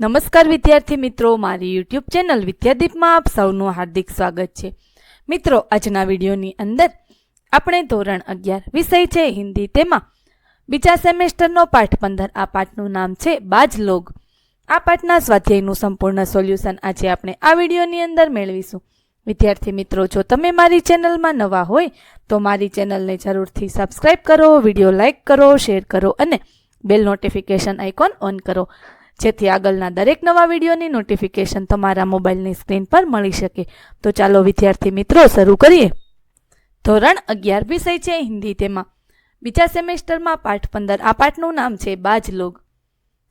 નમસ્કાર વિદ્યાર્થી મિત્રો, મારી યુટ્યુબ ચેનલ વિદ્યાદીપમાં આપ સૌનું હાર્દિક સ્વાગત છે. મિત્રો, આજના વિડીયોની અંદર આપણે ધોરણ અગિયાર વિષય છે, હિન્દી તેમાં. બીજા સેમેસ્ટરનો પાઠ પંદર, આ પાઠનું નામ છે, બાજલોગ. આ પાઠના સ્વાધ્યાયનું સંપૂર્ણ સોલ્યુશન આજે આપણે આ વિડીયોની અંદર મેળવીશું. વિદ્યાર્થી મિત્રો, જો તમે મારી ચેનલમાં નવા હોય, તો મારી ચેનલને જરૂરથી સબસ્ક્રાઇબ કરો, વીડિયો લાઇક કરો, શેર કરો અને બેલ નોટિફિકેશન આઇકોન ઓન કરો. જેથી આગળના દરેક નવા વિડીયોની નોટિફિકેશન તમારા મોબાઈલની સ્ક્રીન પર મળી શકે. તો ચાલો વિદ્યાર્થી મિત્રો, શરૂ કરીએ. ધોરણ અગિયાર વિષય છે હિન્દી તેમાં. બીજા સેમેસ્ટરમાં પાઠ પંદર, આ પાઠનું નામ છે બાજ લોગ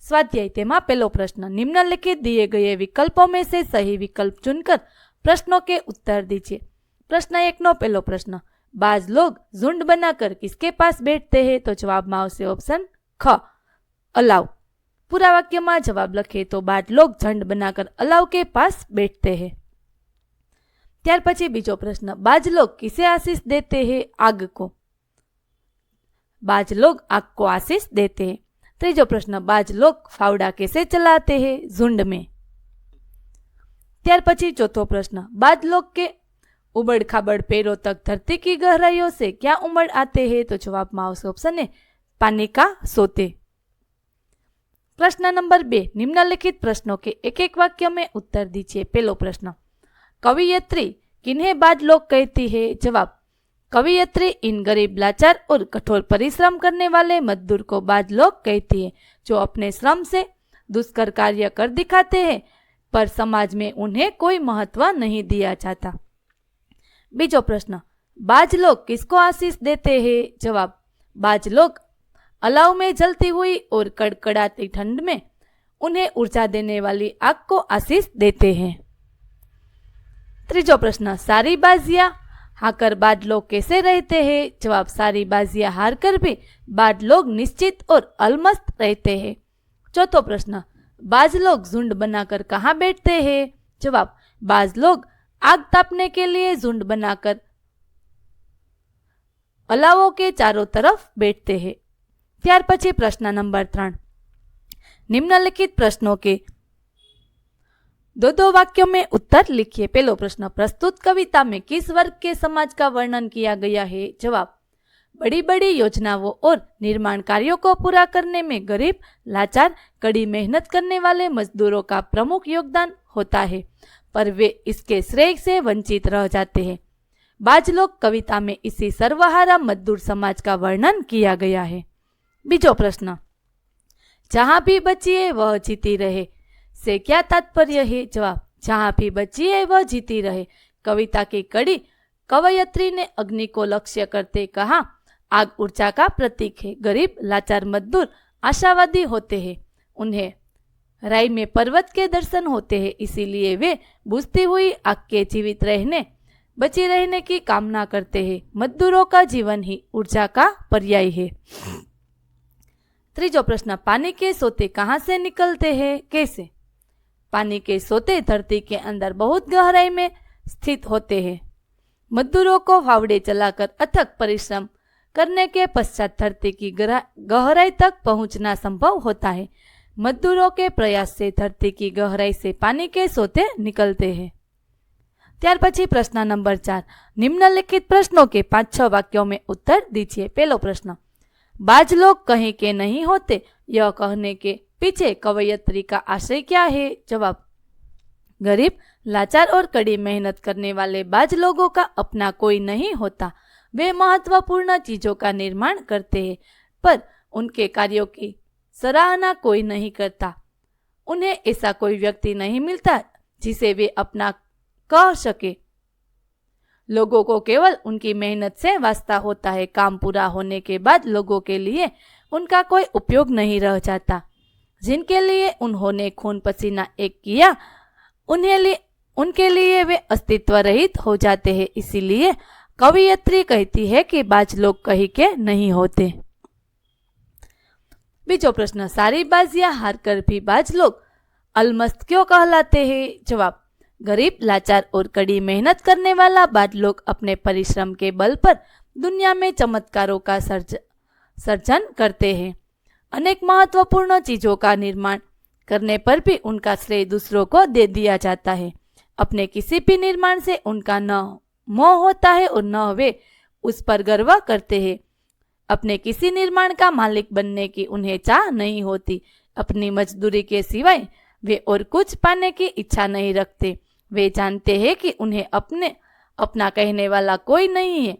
સ્વાધ્યાય તેમાં પહેલો પ્રશ્ન, નિમ્નલિખિત દિએ ગયે વિકલ્પો મેં છે સહી વિકલ્પ ચૂનકર પ્રશ્નો કે ઉત્તર દીજીએ પ્રશ્ન એકનો પહેલો પ્રશ્ન બાજ લોગ ઝુંડ બનાકર કિસકે પાસ બેઠતે હે? તો જવાબમાં આવશે ઓપ્શન ખ. અલાઉ पूरा वाक्य में जवाब लखे तो बाट लोग झंड बनाकर अलाव के पास बैठते हैं त्यार पी बीजो प्रश्न बाज लोग किसे आशीष देते हैं आग को बाज लोग आग को आशीष देते हैं तीजो प्रश्न बाज लोग फावड़ा कैसे चलाते हैं झुंड में त्यार पी चौथो प्रश्न बाज लोग के उबड़ खाबड़ पेड़ों तक धरती की गहराइयों से क्या उमड़ आते हैं तो जवाब में आपसे ऑप्शन है पानी का सोते प्रश्न नंबर बे निम्नलिखित प्रश्नों के एक एक वाक्य में उत्तर दीजिए पहलो प्रश्न कवियत्री किन्हें बाद लोग कहती है जवाब कवियत्री इन गरीब लाचार और कठोर परिश्रम करने वाले मजदूर को बाद लोग कहती है जो अपने श्रम से दुष्कर कार्य कर दिखाते हैं पर समाज में उन्हें कोई महत्व नहीं दिया जाता बीजो प्रश्न बाज लोग किसको आशीष देते हैं जवाब बाज लोग अलाव में जलती हुई और कड़कड़ाती ठंड में उन्हें ऊर्जा देने वाली आग को आशीष देते हैं। त्रीजो प्रश्न सारी बाजियाँ हाकर बाद लोग कैसे रहते हैं? जवाब सारी बाजिया हार कर भी बाद लोग निश्चित और अलमस्त रहते हैं। चौथो प्रश्न बाज लोग झुंड बनाकर कहाँ बैठते हैं? जवाब बाज लोग आग तापने के लिए झुंड बनाकर अलावों के चारों तरफ़ बैठते हैं। ત્યાર પછી પ્રશ્ન નંબર ત્રણ निम्नलिखित प्रश्नों के दो दो वाक्यों में उत्तर लिखिए पहलो प्रश्न प्रस्तुत कविता में किस वर्ग के समाज का वर्णन किया गया है जवाब बड़ी बड़ी योजनाओं और निर्माण कार्यों को पूरा करने में गरीब लाचार कड़ी मेहनत करने वाले मजदूरों का प्रमुख योगदान होता है पर वे इसके श्रेय से वंचित रह जाते हैं बाज लोग कविता में इसी सर्वहारा मजदूर समाज का वर्णन किया गया है प्रश्न जहाँ भी बचिए वह जीती रहे से क्या तात्पर्य है जवाब जहाँ भी बचिए वह जीती रहे कविता की कड़ी कवयत्री ने अग्नि को लक्ष्य करते कहा आग ऊर्जा का प्रतीक है गरीब लाचार मजदूर आशावादी होते हैं उन्हें राय में पर्वत के दर्शन होते हैं इसीलिए वे बुझती हुई आग के जीवित रहने बची रहने की कामना करते हैं मजदूरों का जीवन ही ऊर्जा का पर्याय है त्रीजो प्रश्न पानी के सोते कहाँ से निकलते हैं कैसे पानी के सोते धरती के अंदर बहुत गहराई में स्थित होते हैं मजदूरों को फावड़े चलाकर अथक परिश्रम करने के पश्चात धरती की गहराई तक पहुंचना संभव होता है मजदूरों के प्रयास से धरती की गहराई से पानी के सोते निकलते हैं ત્યાર પછી પ્રશ્ન નંબર ચાર નિમ્નલિખિત પ્રશ્નों के पांच छह वाक्यों में उत्तर दीजिए पहलो प्रश्न बाज लोग कहीं के नहीं होते, यह कहने के पीछे कवयत्री का आशय क्या है? जवाब, गरीब, लाचार और कड़ी मेहनत करने वाले बाज लोगों का अपना कोई नहीं होता। वे महत्वपूर्ण चीज़ों का निर्माण करते हैं, पर उनके कार्यों की सराहना कोई नहीं करता। उन्हें ऐसा कोई व्यक्ति नहीं मिलता जिसे वे अपना कह सके। लोगों को केवल उनकी मेहनत से वास्ता होता है। काम पूरा होने के बाद लोगों के लिए उनका कोई उपयोग नहीं रह जाता। जिनके लिए उन्होंने खून पसीना एक किया, उन्हें लिए, उनके लिए वे अस्तित्व रहित हो जाते हैं। इसीलिए कवियत्री कहती है कि बाज लोग कही के नहीं होते। बीजो प्रश्न, सारी बाजियाँ हार कर भी बाज लोग अलमस्त क्यों कहलाते हैं? जवाब गरीब, लाचार और कड़ी मेहनत करने वाला बाद लोग अपने परिश्रम के बल पर दुनिया में चमत्कारों का सर्ज, सर्जन करते हैं। अनेक महत्वपूर्ण चीज़ों का निर्माण करने पर भी उनका श्रेय दूसरों को दे दिया जाता है। अपने किसी भी निर्माण से उनका न मोह होता है और न वे उस पर गर्व करते हैं। अपने किसी निर्माण का मालिक बनने की उन्हें चाह नहीं होती। अपनी मजदूरी के सिवाय वे और कुछ पाने की इच्छा नहीं रखते। वे जानते हैं कि उन्हें अपने, अपना कहने वाला कोई नहीं है।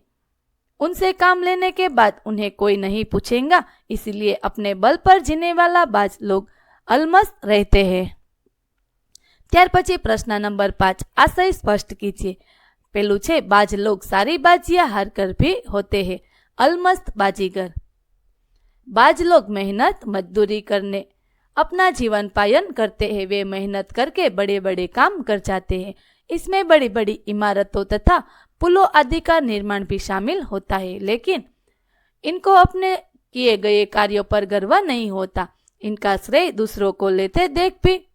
उनसे काम लेने के बाद उन्हें कोई नहीं पूछेगा, इसलिए अपने बल पर जीने वाला बाज लोग अलमस्त रहते हैं। त्यार पी प्रश्न नंबर पाँच, आशय स्पष्ट कीजिए। કીજીએ छे बाज लोग सारी बाजिया हार कर भी होते हैं। अलमस्त बाजीगर। बाज लोग मेहनत, मजदूरी करने अपना जीवन पायन करते हैं। वे मेहनत करके बड़े बड़े काम कर जाते हैं। इसमें बड़ी बड़ी इमारतों तथा पुलों आदि का निर्माण भी शामिल होता है। लेकिन इनको अपने किए गए कार्यों पर गर्व नहीं होता। इनका श्रेय दूसरों को लेते देख भी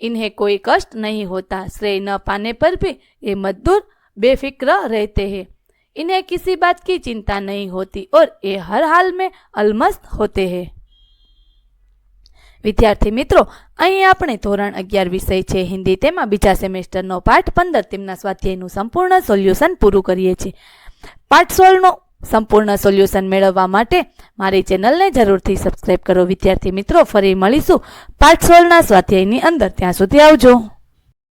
इन्हें कोई कष्ट नहीं होता। श्रेय न पाने पर भी ये मजदूर बेफिक्र रहते हैं। इन्हें किसी बात की चिंता नहीं होती और ये हर हाल में अलमस्त होते हैं। વિદ્યાર્થી મિત્રો, અહીં આપણે ધોરણ અગિયાર વિષય છે હિન્દી તેમાં બીજા સેમેસ્ટરનો પાઠ પંદર તેમના સ્વાધ્યાયનું સંપૂર્ણ સોલ્યુશન પૂરું કરીએ છીએ. પાઠ સોળનો સંપૂર્ણ સોલ્યુશન મેળવવા માટે મારી ચેનલને જરૂરથી સબસ્ક્રાઈબ કરો. વિદ્યાર્થી મિત્રો, ફરી મળીશું પાઠ સોળના સ્વાધ્યાયની અંદર. ત્યાં સુધી આવજો.